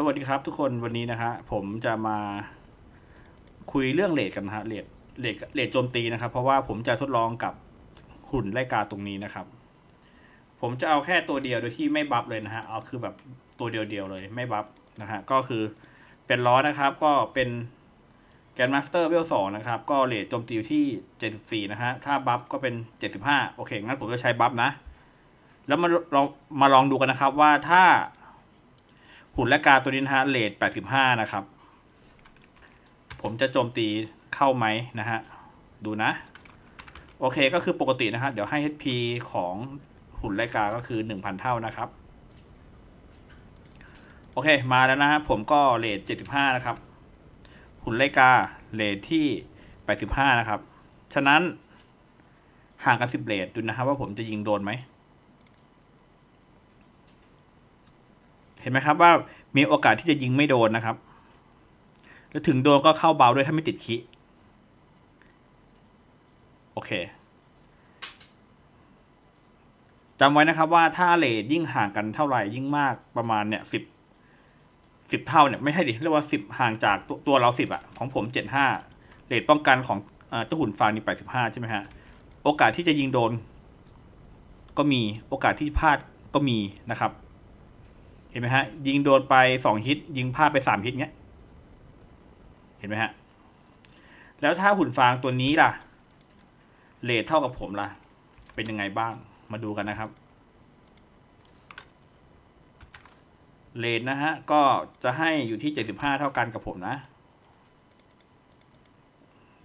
สวัสดีครับทุกคนวันนี้นะฮะผมจะมาคุยเรื่องเลทกันนะฮะเลทเลทเลทโจมตีนะครับ เพราะว่าผมจะทดลองกับหุ่นไล่กาตรงนี้นะครับ ผมจะเอาแค่ตัวเดียวโดยที่ไม่บัฟเลยนะฮะเอาคือแบบตัวเดียวๆเลยไม่บัฟนะฮะก็คือเป็นล้อนะครับ ก็เป็นแกนมาสเตอร์เวลสองนะครับ ก็เลทโจมตีอยู่ที่เจ็ดสิบสี่นะฮะถ้าบัฟก็เป็นเจ็ดสิบห้าโอเคงั้นผมจะใช้บัฟนะ แล้วมาลองมาลองดูกันนะครับว่าถ้า หุ่นและกาตัวนี้นะฮะเลท85 นะครับ ผมจะโจมตีเข้าไหมนะฮะ ดูนะ โอเคก็คือปกตินะฮะเดี๋ยวให้ HP ของหุ่นและกาก็คือ 1,000 เท่านะครับ โอเคมาแล้วนะฮะผมก็เลท75 นะครับ หุ่นไลกาเลทที่ 85 นะครับ ฉะนั้นห่างกัน10เลทดูนะครับว่าผมจะยิงโดนไหม เห็นไหมครับว่ามีโอกาสที่จะยิงไม่โดนนะครับ แล้วถึงโดนก็เข้าเบาด้วยถ้าไม่ติดคิโอเคจำไว้นะครับว่าถ้าเลทยิ่งห่างกันเท่าไหร่ยิ่งมากประมาณเนี่ยสิบสิบเท่าเนี่ยไม่ใช่ดิเรียกว่าสิบห่างจากตัวตัวเราสิบอะของผมเจ็ดห้าเลทป้องกันของเจ้าหุ่นฟางนี่แปดสิบห้าใช่ไหมฮะโอกาสที่จะยิงโดน ก็มีโอกาสที่พลาดก็มีนะครับ เห็นไหมฮะ ยิงโดนไปสองฮิต ยิงพลาดไปสามฮิตเงี้ย เห็นไหมฮะ แล้วถ้าหุ่นฟางตัวนี้ล่ะเลทเท่ากับผมล่ะ เป็นยังไงบ้าง มาดูกันนะครับเลทนะฮะ ก็จะให้อยู่ที่เจ็ดสิบห้าเท่ากันกับผมนะ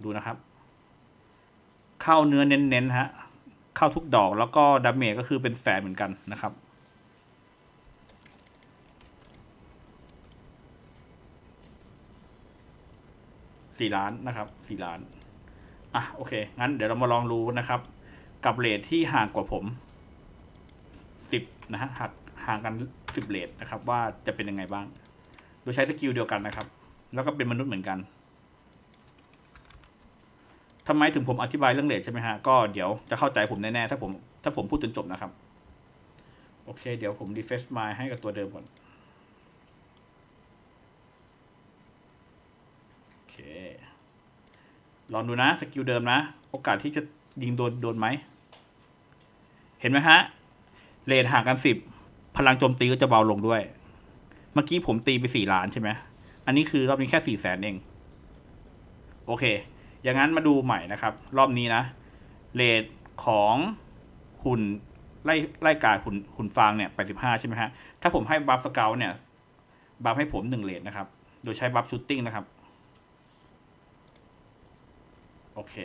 ดูนะครับ เข้าเนื้อเน้นๆฮะ เข้าทุกดอกแล้วก็ดาเมจก็คือเป็นแสนเหมือนกันนะครับ สี่ล้านนะครับสี่ล้านอะโอเค งั้นเดี๋ยวเรามาลองรู้นะครับ กับเลทที่ห่างกว่าผมสิบนะฮะหักห่างกันสิบเลทนะครับ ว่าจะเป็นยังไงบ้าง โดยใช้สกิลเดียวกันนะครับ แล้วก็เป็นมนุษย์เหมือนกันทำไมถึงผมอธิบายเรื่องเลทใช่ไหมฮะ ก็เดี๋ยวจะเข้าใจผมแน่ๆถ้าผมถ้าผมพูดจนจบนะครับ โอเค เดี๋ยวผม refresh my ให้กับตัวเดิมก่อน โอเค ลองดูนะ สกิลเดิมนะ โอกาสที่จะยิงโดนโดนไหม เห็นไหมฮะเลทห่างกันสิบพลังโจมตีก็จะเบาลงด้วย เมื่อกี้ผมตีไปสี่ล้านใช่ไหมอันนี้คือรอบนี้แค่สี่แสนเอง โอเค อย่างนั้นมาดูใหม่นะครับ รอบนี้นะเลทของหุ่นไล่ไล่กาดหุ่นหุ่นฟางเนี่ยแปดสิบห้าใช่ไหมฮะ ถ้าผมให้บัฟสเกลเนี่ยบัฟให้ผมหนึ่งเลทนะครับ โดยใช้บัฟชูตติ้งนะครับ โอเค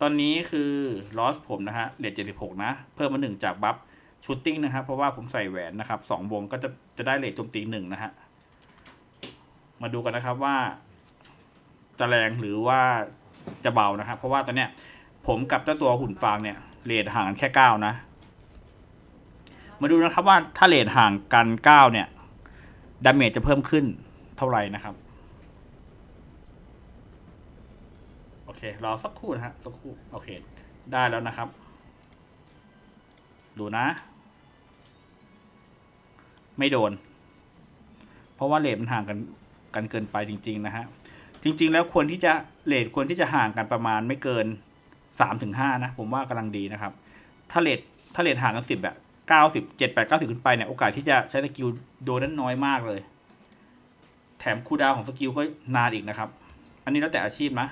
ตอนนี้คือลอสผมนะฮะเลทเจ็ดสิบหกนะ เพิ่มมาหนึ่งจากบัฟชูตติ้งนะครับ เพราะว่าผมใส่แหวนนะครับสองวงก็จะจะได้เลทโจมตีหนึ่งนะฮะ มาดูกันนะครับว่า จะแรงหรือว่าจะเบานะครับ เพราะว่าตอนเนี้ย ผมกับเจ้าตัวหุ่นฟางเนี่ยเลทห่างกันแค่เก้านะ มาดูนะครับว่าถ้าเลทห่างกันเก้าเนี่ยดาเมจจะเพิ่มขึ้นเท่าไหร่นะครับ โอ เครอสักครู่นะฮะสักครู่โอเค ได้แล้วนะครับ ดูนะ ไม่โดน เพราะว่าเลทมันห่างกันกันเกินไปจริง ๆ นะฮะจริง ๆ แล้วควรที่จะเลทควรที่จะห่างกันประมาณไม่เกินสามถึงห้านะ ผมว่ากำลังดีนะครับ ถ้าเลทถ้าเลทห่างกันสิบแบบเก้าสิบเจ็ดแปดเก้าสิบขึ้นไปเนี่ยโอกาสที่จะใช้สกิลโดนนั้นน้อยมากเลย แถมคูดาวของสกิลก็นานอีกนะครับ อันนี้แล้วแต่อาชีพนะ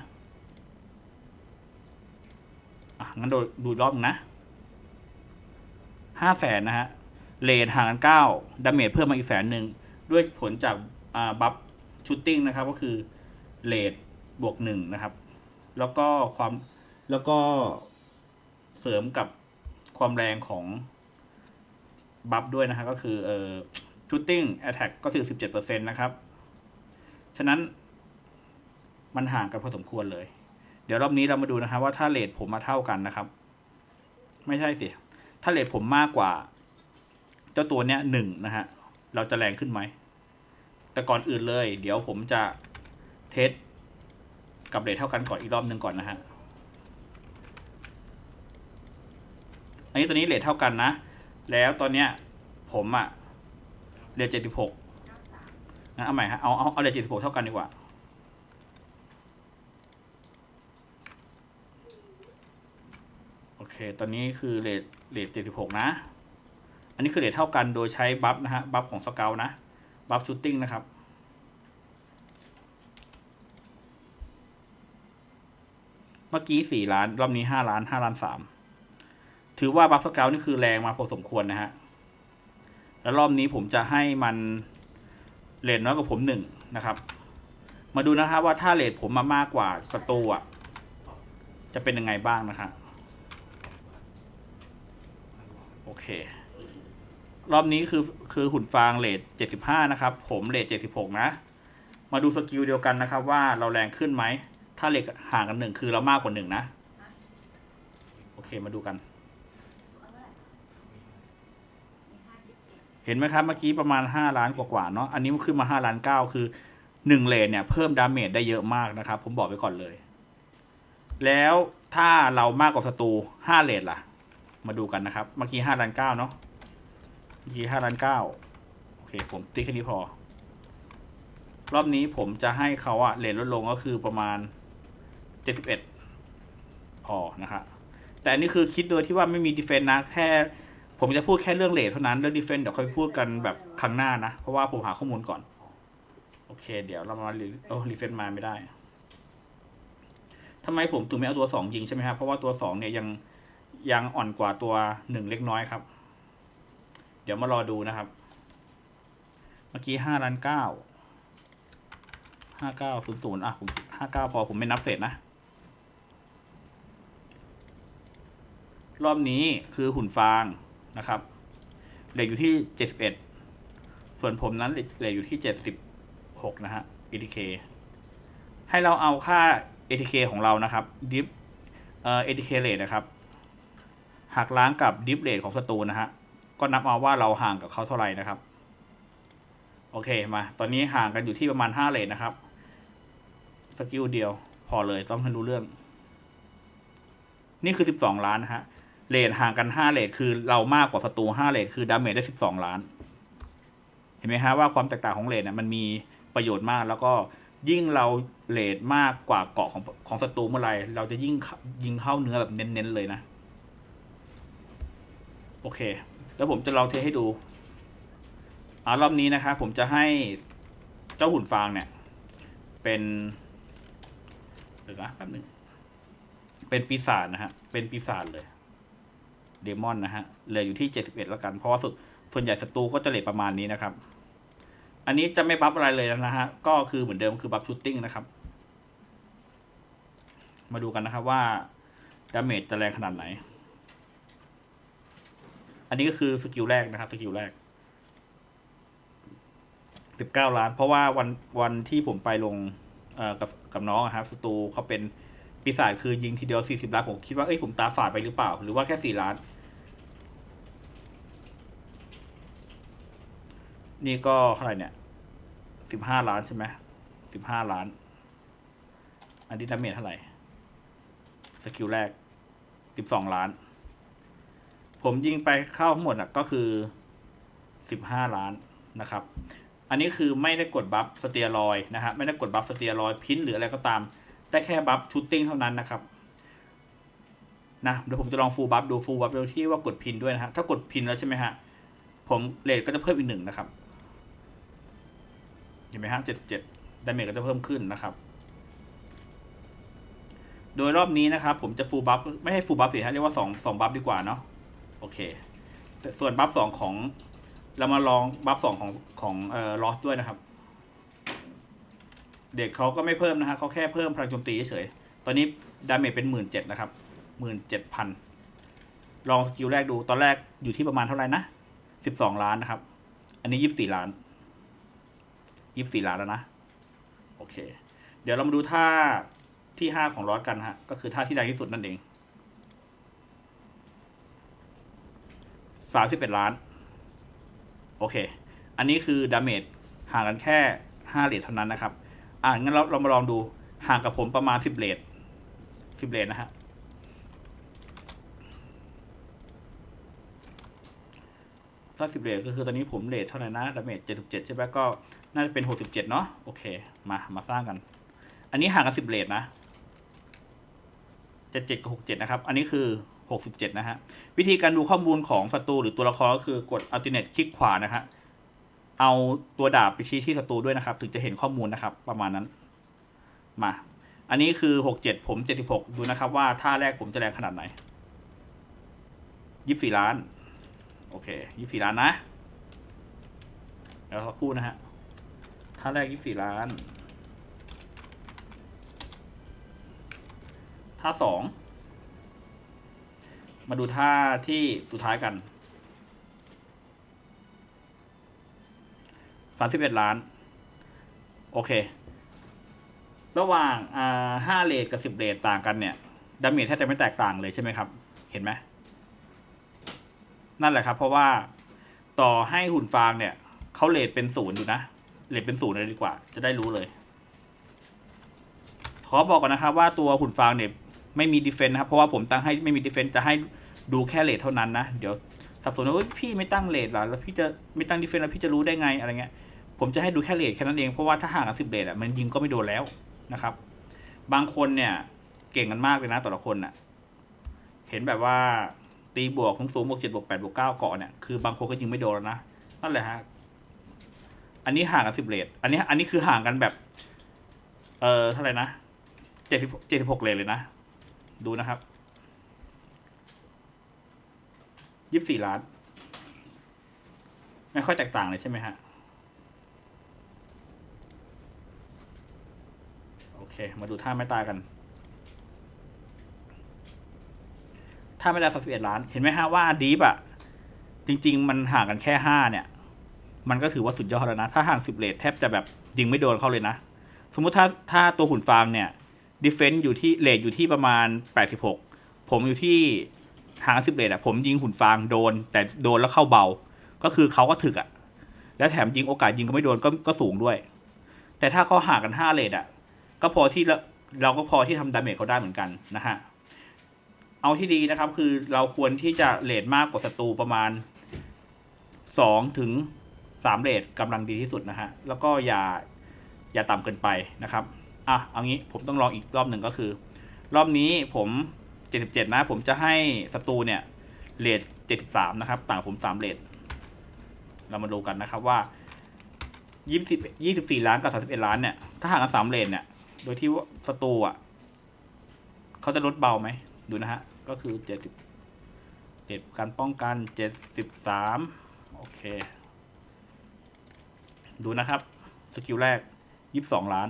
อะ งั้นดูดูรอบนะห้าแสนนะฮะเลทห่างกันเก้าดาเมจเพิ่มมาอีกแสนหนึ่งด้วยผลจากบัฟชูตติ้งนะครับ ก็คือเลทบวกหนึ่งนะครับ แล้วก็ความแล้วก็เสริมกับความแรงของบัฟด้วยนะฮะก็คือเอ่อชูตติ้งแอตแทกก็คือสิบเจ็ดเปอร์เซ็นต์นะครับ ฉะนั้นมันห่างกันพอสมควรเลย เดี๋ยวรอบนี้เรามาดูนะครับว่าถ้าเลทผมมาเท่ากันนะครับ ไม่ใช่สิ ถ้าเลทผมมากกว่า เจ้าตัวเนี้ยหนึ่งนะฮะ เราจะแรงขึ้นไหม แต่ก่อนอื่นเลย เดี๋ยวผมจะเทสกับเลทเท่ากันก่อนอีกรอบหนึ่งก่อนนะฮะ อันนี้ตัวนี้เลทเท่ากันนะ แล้วตอนเนี้ยผมอะเลทเจ็ดสิบหกงั้นเอาใหม่ฮะ เอาเอาเอาเลทเจ็ดสิบหกเท่ากันดีกว่า โอ เคตอนนี้คือเลทเลทเจ็ดสิบหกนะ อันนี้คือเลทเท่ากันโดยใช้บัฟนะฮะ บัฟของสเกลนะ บัฟชูตติ้งนะครับ เมื่อกี้สี่ล้าน รอบนี้ห้าล้านห้าล้านสามถือว่าบัฟสเกลนี่คือแรงมาพอสมควรนะฮะ แล้วรอบนี้ผมจะให้มันเลทน้อยกว่าผมหนึ่งนะครับ มาดูนะครับว่าถ้าเลทผมมามากกว่าศัตรูอะจะเป็นยังไงบ้างนะครับ โอเค รอบนี้คือคือหุ่นฟางเลทเจ็ดสิบห้านะครับ ผมเลทเจ็ดสิบหกนะ มาดูสกิลเดียวกันนะครับ ว่าเราแรงขึ้นไหม ถ้าเลทห่างกันหนึ่งคือเรามากกว่าหนึ่งนะ โอเคมาดูกัน เห็นไหมครับเมื่อกี้ประมาณห้าล้านกว่าๆเนาะ อันนี้มันขึ้นมาห้าล้านเก้าคือหนึ่งเลนเนี่ยเพิ่มดาเมจได้เยอะมากนะครับ ผมบอกไปก่อนเลย แล้วถ้าเรามากกว่าศัตรูห้าเลนล่ะ มาดูกันนะครับ เมื่อกี้ห้าล้านเก้าเนาะเมื่อกี้ห้าล้านเก้าโอเค ผมตีแค่นี้พอ รอบนี้ผมจะให้เขาอะเลนลดลงก็คือประมาณเจ็ดสิบเอ็ดพอนะครับแต่อันนี้คือคิดโดยที่ว่าไม่มีดีเฟนต์นะแค่ผมจะพูดแค่เรื่องเลทเท่านั้นเรื่องดีเฟนต์เดี๋ยวค่อยพูดกันแบบครั้งหน้านะ เพราะว่าผมหาข้อมูลก่อน โอเค เดี๋ยวเรามารีโอ้รีเฟนต์มาไม่ได้ทำไมผมถึงไม่เอาตัวสองยิงใช่ไหมครับเพราะว่าตัวสองเนี่ยยัง ยังอ่อนกว่าตัวหนึ่งเล็กน้อยครับ เดี๋ยวมารอดูนะครับ เมื่อกี้ห้าล้านเก้าห้าเก้าศูนย์ศูนย์อะผมห้าเก้าพอผมไม่นับเศษนะ รอบนี้คือหุ่นฟางนะครับเหล็กอยู่ที่71ส่วนผมนั้นเหล็กอยู่ที่76นะฮะ ATK ให้เราเอาค่า ATK ของเรานะครับดิฟเอ่อ ATK rate นะครับ หักล้างกับดิฟ rate ของศัตรูนะฮะ ก็นับเอาว่าเราห่างกับเขาเท่าไหร่นะครับ โอเคมา ตอนนี้ห่างกันอยู่ที่ประมาณ5เลทนะครับ สกิลเดียว พอเลยต้องให้รู้เรื่อง นี่คือ 12 ล้านนะฮะ เลทห่างกันห้าเลทคือเรามากกว่าศัตรูห้าเลทคือดาเมจได้สิบสองล้าน เห็นไหมฮะว่าความแตกต่างของเลทเนี่ยมันมีประโยชน์มากแล้วก็ยิ่งเราเลทมากกว่าเกาะของของศัตรูเมื่อไรเราจะยิ่งยิงเข้าเนื้อแบบเน้นๆเลยนะ เค แล้วผมจะลองเทให้ดูอ่ารอบนี้นะครับผมจะให้เจ้าหุ่นฟางเนี่ย เป็นเดี๋ยวนะแป๊บหนึงเป็นปีศาจนะฮะ เป็นปีศาจเลย เดมอนนะฮะ เหลืออยู่ที่71แล้วกัน เพราะว่าสุดส่วนใหญ่ศัตรูก็จะเลทประมาณนี้นะครับ อันนี้จะไม่บัฟอะไรเลยนะฮะ ก็คือเหมือนเดิมคือบัฟชูตติ้งนะครับ มาดูกันนะครับว่าดาเมจจะแรงขนาดไหน อันนี้ก็คือสกิลแรกนะครับสกิลแรก19ล้าน เพราะว่าวันวันที่ผมไปลงกับกับน้องอะครับศัตรูเขาเป็นปีศาจคือยิงทีเดียว40ล้าน ผมคิดว่าเอ้ยผมตาฝาดไปหรือเปล่า หรือว่าแค่4ล้าน นี่ก็เท่าไหร่เนี่ย15ล้านใช่ไหม15ล้าน อันนี้ดาเมจเท่าไหร่ สกิลแรก12ล้าน ผมยิงไปเข้าหมดอะก็คือ15ล้านนะครับ อันนี้คือไม่ได้กดบัฟสเตียรอยนะฮะไม่ได้กดบัฟสเตียรอยพินหรืออะไรก็ตาม ได้แค่บัฟชูตติ้งเท่านั้นนะครับนะเดี๋ยวผมจะลองฟูลบัฟดูฟูลบัฟโดยที่ว่ากดพินด้วยนะฮะถ้ากดพินแล้วใช่ไหมฮะผมเลทก็จะเพิ่มอีกหนึ่งนะครับเห็นไหมฮะเจ็ดเจ็ดดาเมจก็จะเพิ่มขึ้นนะครับ โดยรอบนี้นะครับ ผมจะฟูลบัฟไม่ให้ฟูลบัฟสิฮะเรียกว่าสองสองบัฟดีกว่าเนาะ โอเคแต่ส่วนบัฟสองของ เรามาลองบัฟสองของของเอ่อลอสด้วยนะครับ เด็กเขาก็ไม่เพิ่มนะฮะเขาแค่เพิ่มพลังโจมตีเฉยๆตอนนี้ดาเมจเป็นหมื่นเจ็ดนะครับหมื่นเจ็ดพันลองสกิลแรกดูตอนแรกอยู่ที่ประมาณเท่าไหร่นะสิบสองล้านนะครับ อันนี้ยี่สิบสี่ล้านยี่สิบสี่ล้านแล้วนะ โอเค เดี๋ยวเรามาดูท่าที่ห้าของลอสกันฮะก็คือท่าที่แรงที่สุดนั่นเอง สามสิบเอ็ดล้าน โอเค อันนี้คือดาเมจห่างกันแค่ห้าเลทเท่านั้นนะครับ อ่างั้นเราเรามาลองดูห่างกับผมประมาณสิบเลทสิบเลทนะฮะถ้าสิบเลทก็คือตอนนี้ผมเลทเท่าไหร่นะดาเมจเจ็ดสิบเจ็ดใช่ไหมก็น่าจะเป็นหกสิบเจ็ดเนาะโอเค มามาสร้างกัน อันนี้ห่างกันสิบเลทนะเจ็ดเจ็ดกับหกเจ็ดนะครับ อันนี้คือ หกสิบเจ็ดนะฮะ วิธีการดูข้อมูลของศัตรูหรือตัวละครก็คือกด alternate คลิกขวานะฮะ เอาตัวดาบไปชี้ที่ศัตรูด้วยนะครับ ถึงจะเห็นข้อมูลนะครับ ประมาณนั้น มา อันนี้คือหกเจ็ดผมเจ็ดสิบหกดูนะครับว่าท่าแรกผมจะแรงขนาดไหนยี่สิบสี่ล้าน โอเคยี่สิบสี่ล้านนะเดี๋ยวสักครู่นะฮะ ท่าแรกยี่สิบสี่ล้าน ท่าสอง มาดูท่าที่สุดท้ายกันสามสิบเอ็ดล้าน โอเค ระหว่างอ่าห้าเลทกับสิบเลทต่างกันเนี่ยดาเมจแทบจะไม่แตกต่างเลยใช่ไหมครับ เห็นไหมนั่นแหละครับ เพราะว่าต่อให้หุ่นฟางเนี่ยเขาเลทเป็นศูนย์อยู่นะเลทเป็นศูนย์เลยดีกว่า จะได้รู้เลย ขอบอกก่อนนะครับว่าตัวหุ่นฟางเนี่ย ไม่มีดีเฟนต์นะครับเพราะว่าผมตั้งให้ไม่มีดีเฟนต์จะให้ดูแค่เลทเท่านั้นนะ เดี๋ยวสับสนว่าพี่ไม่ตั้งเลทหรอแล้วพี่จะไม่ตั้งดีเฟนต์แล้วพี่จะรู้ได้ไงอะไรเงี้ยผมจะให้ดูแค่เลทแค่นั้นเองเพราะว่าถ้าห่างกันสิบเลทอะมันยิงก็ไม่โดนแล้วนะครับ บางคนเนี่ยเก่งกันมากเลยนะแต่ละคนน่ะเห็นแบบว่าตีบวกสูงสูงบวกเจ็ดบวกแปดบวกเก้าเกาะเนี่ยคือบางคนก็ยิงไม่โดนแล้วนะนั่นแหละฮะอันนี้ห่างกันสิบเลทอันนี้อันนี้คือห่างกันแบบ เออเท่าไหร่นะเจ็ดสิบเจ็ดสิบหกเลทเลยนะ ดูนะครับยี่สิบสี่ล้าน ไม่ค่อยแตกต่างเลยใช่ไหมฮะ โอเค มาดูท่าไม่ตายกัน ท่าไม่ตายสักสิบเอ็ดล้าน เห็นไหมฮะว่าดีฟอะจริง ๆ มันห่างกันแค่ห้าเนี่ย มันก็ถือว่าสุดยอดแล้วนะ ถ้าห่างสิบเลทแทบจะแบบยิงไม่โดนเขาเลยนะ สมมุติถ้าถ้าตัวหุ่นฟางเนี่ย ดิเฟนต์อยู่ที่เลทอยู่ที่ประมาณแปดสิบหกผมอยู่ที่หางสิบเลทอะผมยิงหุ่นฟางโดน แต่โดนแล้วเข้าเบา ก็คือเขาก็ถึกอะแล้วแถมยิงโอกาสยิงก็ไม่โดนก็ก็สูงด้วย แต่ถ้าเขาห่างกันห้าเลทอะก็พอที่เราก็พอที่ทำดาเมจเขาได้เหมือนกันนะฮะเอาที่ดีนะครับคือเราควรที่จะเลทมากกว่าศัตรูประมาณสองถึงสามเลทกำลังดีที่สุดนะฮะแล้วก็อย่าอย่าต่ำเกินไปนะครับ อะเอางี้ผมต้องลองอีกรอบหนึ่งก็คือ รอบนี้ผมเจ็ดสิบเจ็ดนะ ผมจะให้ศัตรูเนี่ยเลทเจ็ดสามนะครับ ต่างผมสามเลทเรามาดูกันนะครับว่ายี่สิบยี่สิบสี่ล้านกับสามสิบเอ็ดล้านเนี่ย ถ้าห่างกันสามเลนเนี่ย โดยที่ว่าศัตรูอะ เขาจะลดเบาไหม ดูนะฮะ ก็คือเจ็ดสิบเจ็ดการป้องกันเจ็ดสิบสามโอเค ดูนะครับ สกิลแรกยี่สิบสองล้าน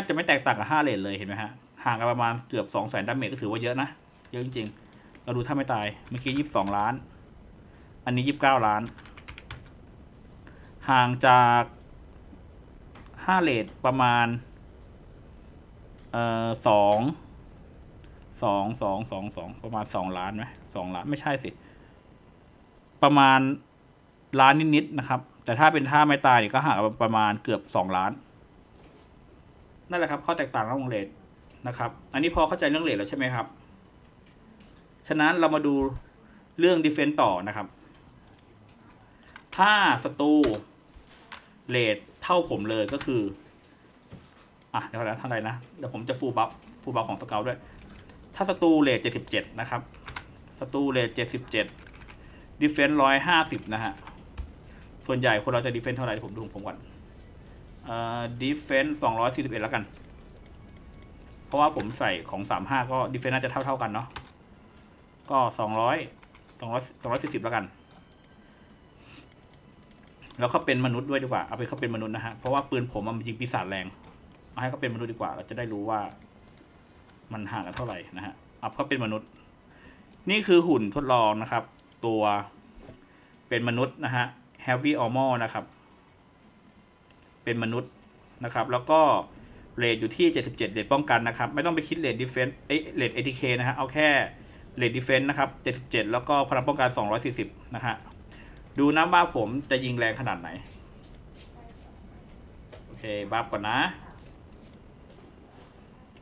บจะไม่แตกต่างกับห้าเลนเลยเห็นไหมฮะห่างกันประมาณเกือบสองแสนดาเมจก็ถือว่าเยอะนะ เยอะจริงๆ เราดูถ้าไม่ตายเมื่อกี้ยี่สิบสองล้าน อันนี้ยี่สิบเก้าล้าน ห่างจากห้าเลทประมาณเอ่อสองสองสองสองสองประมาณสองล้านไหมสองล้านไม่ใช่สิ ประมาณล้านนิดๆนะครับ แต่ถ้าเป็นท่าไม่ตายเนี่ยก็ห่างกันประมาณเกือบสองล้าน นั่นแหละครับข้อแตกต่างระหว่างเลทนะครับ อันนี้พอเข้าใจเรื่องเลทแล้วใช่ไหมครับ ฉะนั้นเรามาดูเรื่องดีเฟนต์ต่อนะครับ ถ้าศัตรูเลทเท่าผมเลยก็คือ อะเดี๋ยวนะเท่าไหร่นะ เดี๋ยวผมจะฟูลบัฟฟูลบัฟของสเกลด้วย ถ้าศัตรูเลทเจ็ดสิบเจ็ดนะครับศัตรูเลทเจ็ดสิบเจ็ดดิเฟนต์ร้อยห้าสิบนะฮะ ส่วนใหญ่คนเราจะดิเฟนต์เท่าไหร่ผมดูผมก่อน ดิเฟนต์สองร้อยสี่สิบเอ็ดแล้วกัน เพราะว่าผมใส่ของสามห้าก็ดิเฟนต์น่าจะเท่าเท่าๆกันเนาะ ก็สองร้อยสองร้อยสองร้อยสี่สิบแล้วกัน แล้วเขาเป็นมนุษย์ด้วยดีกว่า เอาไปเขาเป็นมนุษย์นะฮะ เพราะว่าปืนผมมันยิงปีศาจแรง เอาให้เขาเป็นมนุษย์ดีกว่า เราจะได้รู้ว่า มันห่างกันเท่าไหร่นะฮะเอาเขาเป็นมนุษย์ นี่คือหุ่นทดลองนะครับ ตัวเป็นมนุษย์นะฮะ heavy armor นะครับ เป็นมนุษย์นะครับ แล้วก็เรทอยู่ที่ 77 เรทป้องกันนะครับ ไม่ต้องไปคิดเรท defense เอ้เรท ATK นะฮะ เอาแค่เรท defense นะครับ 77 แล้วก็พลังป้องกัน 240 นะฮะ ดูนะว่าผมจะยิงแรงขนาดไหน โอเคบัฟก่อนนะ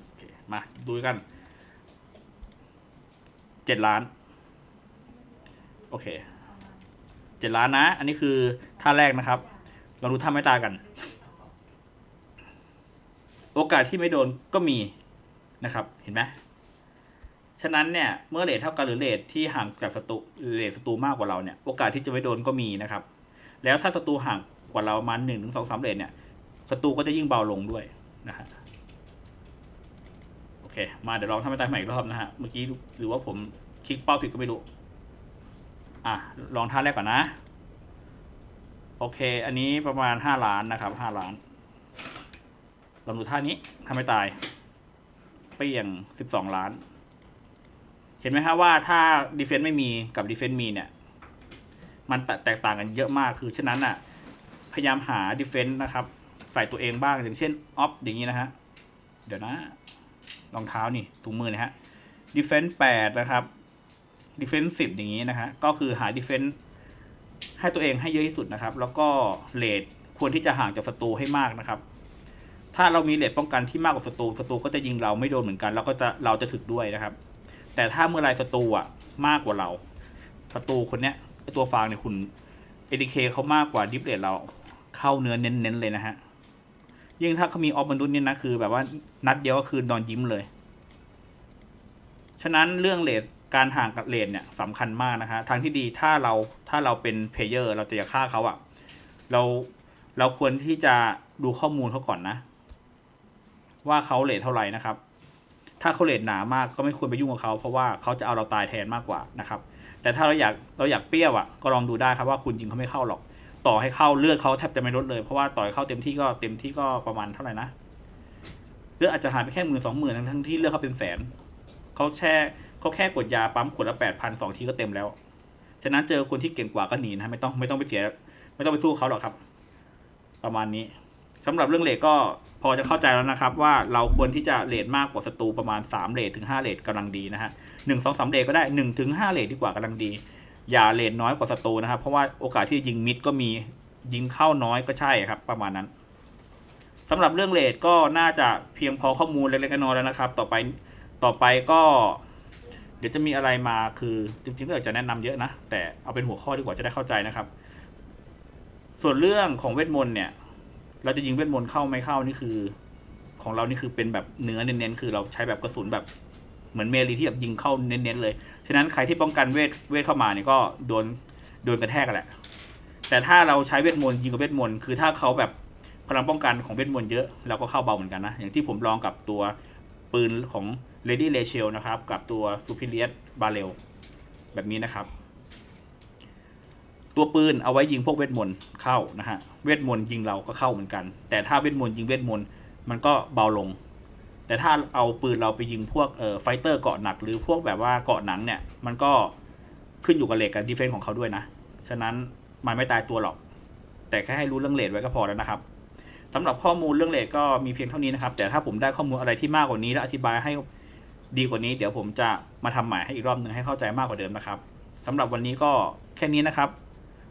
โอเค มาดูกันเจ็ดล้าน โอเคจ็ดล้านนะ อันนี้คือท่าแรกนะครับลองดูท่าไม้ตากัน โอกาสที่ไม่โดนก็มีนะครับเห็นไหมฉะนั้นเนี่ยเมื่อเลทเท่ากันหรือเลทที่ห่างจากศัตรูเลทศัตรูมากกว่าเราเนี่ยโอกาสที่จะไม่โดนก็มีนะครับ แล้วถ้าศัตรูห่างกว่าเราประมาณหนึ่งถึงสองสามเลทเนี่ยศัตรูก็จะยิ่งเบาลงด้วยนะฮะโอเค มาเดี๋ยวลองทำให้ตายใหม่อีกรอบนะฮะเมื่อกี้หรือว่าผมคลิกเป้าผิดก็ไม่รู้อะลองท่าแรกก่อนนะ โอเค อันนี้ประมาณห้าล้านนะครับห้าล้าน ลองดูท่านี้ทำให้ตายเปี้ยงสิบสองล้าน เห็นไหมฮะว่าถ้าดีเฟนต์ไม่มีกับดีเฟนต์มีเนี่ย มันแตแตกต่างกันเยอะมากคือฉะนั้นอะ พยายามหาดีเฟนต์นะครับ ใส่ตัวเองบ้างอย่างเช่นออฟอย่างนี้นะฮะ เดี๋ยวนะ รองเท้านี่ถุงมือนะฮะดีเฟนต์แปดนะครับดีเฟนต์สิบอย่างนี้นะฮะ ก็คือหาดีเฟนต์ให้ตัวเองให้เยอะที่สุดนะครับ แล้วก็เลทควรที่จะห่างจากศัตรูให้มากนะครับ ถ้าเรามีเลทป้องกันที่มากกว่าศัตรูศัตรูก็จะยิงเราไม่โดนเหมือนกัน แล้วก็จะเราจะถึกด้วยนะครับ แต่ถ้าเมื่อไรศัตรูอะมากกว่าเราศัตรูคนเนี้ยตัวฟางเนี่ยคุณเอดีเคเขามากกว่าดิฟเลทเราเข้าเนื้อเน้นๆเลยนะฮะยิ่งถ้าเขามีออฟมนุษย์เนี่ยนะคือแบบว่านัดเดียวก็คือนอนยิ้มเลย ฉะนั้นเรื่องเลทการห่างกับเลทเนี่ยสำคัญมากนะคะทางที่ดีถ้าเราถ้าเราเป็นเพลเยอร์เราจะฆ่าเขาอะเราเราควรที่จะดูข้อมูลเขาก่อนนะ ว่าเขาเลทเท่าไหร่นะครับ ถ้าเขาเลทหนามากก็ไม่ควรไปยุ่งกับเขาเพราะว่าเขาจะเอาเราตายแทนมากกว่านะครับ แต่ถ้าเราอยากเราอยากเปรี้ยวอะก็ลองดูได้ครับว่าคุณยิงเขาไม่เข้าหรอก ต่อให้เข้าเลือดเขาแทบจะไม่ลดเลยเพราะว่าต่อยเข้าเต็มที่ก็เต็มที่ก็ประมาณเท่าไหร่นะเลือดอาจจะหายไปแค่หมื่นสองหมื่นทั้งที่เลือดเขาเป็นแสนเขาแช่เขาแค่กดยาปั๊มขวดละแปดพันสองทีก็เต็มแล้วฉะนั้นเจอคนที่เก่งกว่าก็หนีนะไม่ต้องไม่ต้องไปเสีย ไม่ต้องไปสู้เขาหรอกครับ ประมาณนี้สำหรับเรื่องเลทก็ พอจะเข้าใจแล้วนะครับว่าเราควรที่จะเลทมากกว่าศัตรูประมาณ3เลทถึง5เลทกำลังดีนะฮะหนึ่งสองสามเลทก็ได้1ถึง5เลทดีกว่ากำลังดี อย่าเลทน้อยกว่าศัตรูนะครับ เพราะว่าโอกาสที่จะยิงมิดก็มียิงเข้าน้อยก็ใช่ครับ ประมาณนั้นสำหรับเรื่องเลทก็น่าจะเพียงพอข้อมูลเล็กๆน้อยๆแล้วนะครับ ต่อไปต่อไปก็เดี๋ยวจะมีอะไรมาคือจริงๆก็อยากจะแนะนำเยอะนะ แต่เอาเป็นหัวข้อดีกว่าจะได้เข้าใจนะครับ ส่วนเรื่องของเวทมนต์เนี่ย เราจะยิงเวทมนต์เข้าไม่เข้านี่คือ ของเรานี่คือเป็นแบบเนื้อเน้นๆคือเราใช้แบบกระสุนแบบเหมือนเมลีที่แบบยิงเข้าเน้นๆเลย ฉะนั้นใครที่ป้องกันเวทเวทเข้ามาเนี่ยก็โดนโดนกระแทกกันแหละ แต่ถ้าเราใช้เวทมนต์ยิงกับเวทมนต์คือถ้าเขาแบบพลังป้องกันของเวทมนต์เยอะเราก็เข้าเบาเหมือนกันนะ อย่างที่ผมลองกับตัวปืนของ Lady Rachel นะครับ กับตัว Superior Barrel แบบนี้นะครับ ตัวปืนเอาไว้ยิงพวกเวทมนต์เข้านะฮะ เวทมนต์ยิงเราก็เข้าเหมือนกัน แต่ถ้าเวทมนต์ยิงเวทมนต์มันก็เบาลง แต่ถ้าเอาปืนเราไปยิงพวกเอ่อไฟเตอร์เกาะหนัก หรือพวกแบบว่าเกาะหนังเนี่ย มันก็ขึ้นอยู่กับเลทกับดีเฟนส์ของเขาด้วยนะ ฉะนั้นมันไม่ตายตัวหรอก แต่แค่ให้รู้เรื่องเลทไว้ก็พอแล้วนะครับสำหรับข้อมูลเรื่องเลทก็มีเพียงเท่านี้นะครับ แต่ถ้าผมได้ข้อมูลอะไรที่มากกว่านี้และอธิบายให้ดีกว่านี้ เดี๋ยวผมจะมาทำใหม่ให้อีกรอบหนึ่งให้เข้าใจมากกว่าเดิมนะครับสำหรับวันนี้ก็แค่นี้นะครับ